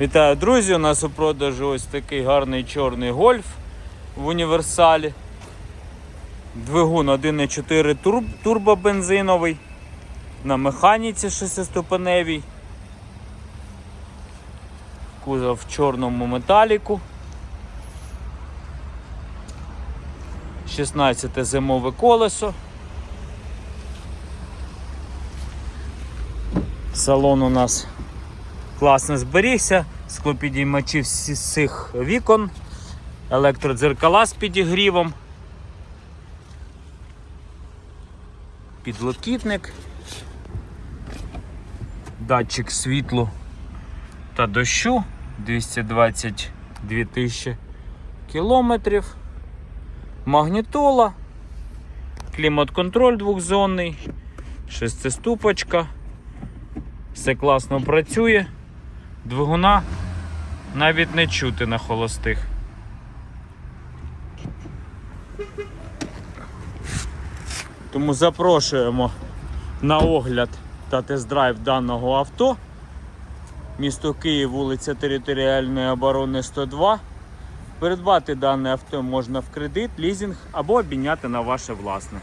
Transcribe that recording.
Вітаю, друзі! У нас у продажу ось такий гарний чорний гольф в універсалі. Двигун 1,4 турб, турбобензиновий. На механіці шестиступеневій. Кузов в чорному металіку. 16 зимове колесо. Салон у нас класно зберігся, склопідіймачі всіх вікон, електродзеркала з підігрівом, підлокітник, датчик світлу та дощу. 222 тисячі кілометрів, магнітола, клімат-контроль двохзонний, шестиступочка. Все класно працює. Двигуна навіть не чути на холостих. Тому запрошуємо на огляд та тест-драйв даного авто. Місто Київ, вулиця Територіальної оборони 102. Придбати дане авто можна в кредит, лізинг або обміняти на ваше власне.